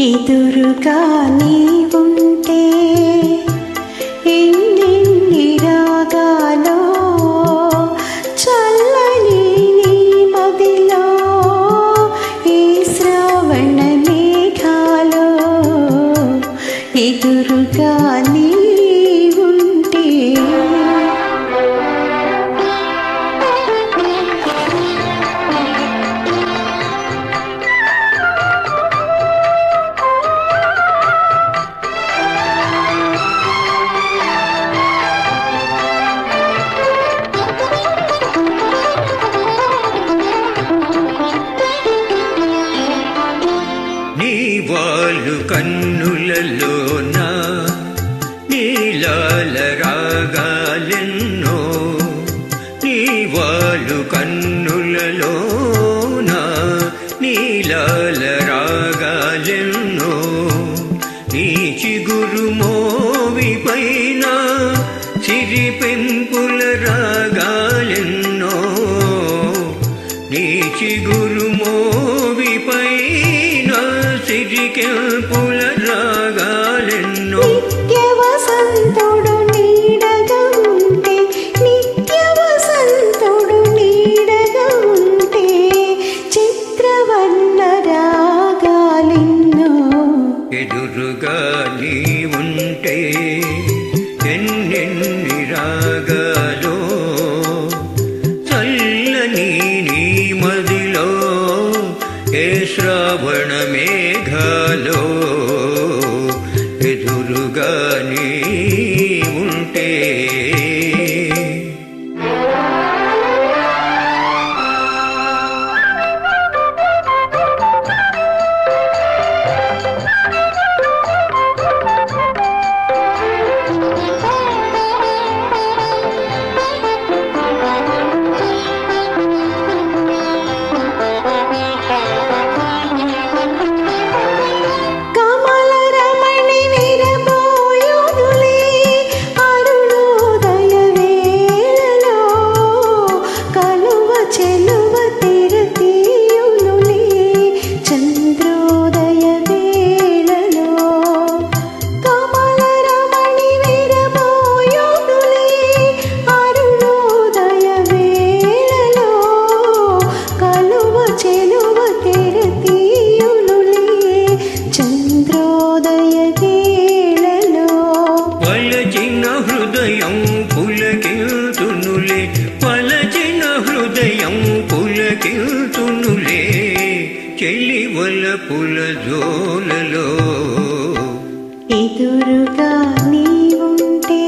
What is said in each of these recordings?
ఎదురుగా నీ ఉంటే నీ వాళ్ళు కన్నులలోన నీలాల రాగాలెన్నో నీ వాళ్ళు కన్నులలోన నీలాల రాగాలెన్నో నీ చిగురు మోవి పైన చిరి పెంపుల రాగాలెన్నో నీ చిగురు మో చిత్రవర్ణ రాగాలిన్నో ఎదురుగా నీ ఉంటే ఎన్నెన్ని రాగాలో చల్లని నీ మదిలో ఏ శ్రావణ ஏ పులకిల్తునులే చెలివల పుల జోలలో ఎదురుగా నీ ఉంటే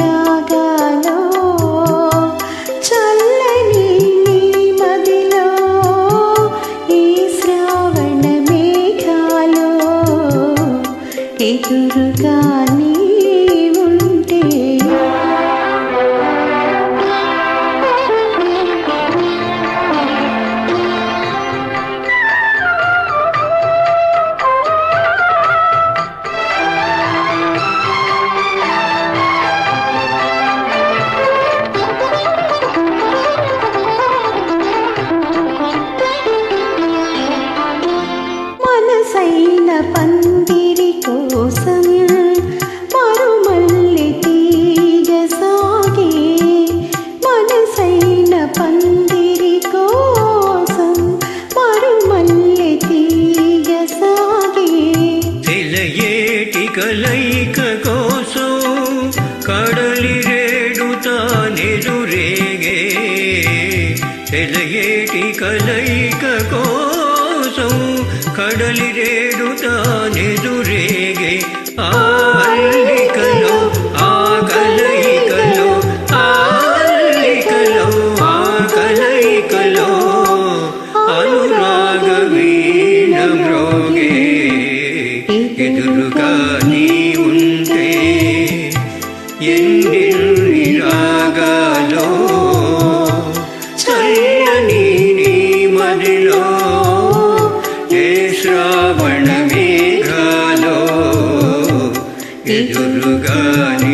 రాగాలో చల్లని మదిలో ఈ శ్రావణ మేఘాలో. ఎదురుగా తెలయేటి కలయిక కోసం కడలి రేడుతా నెదురేగే ఆ ఎదురుగాని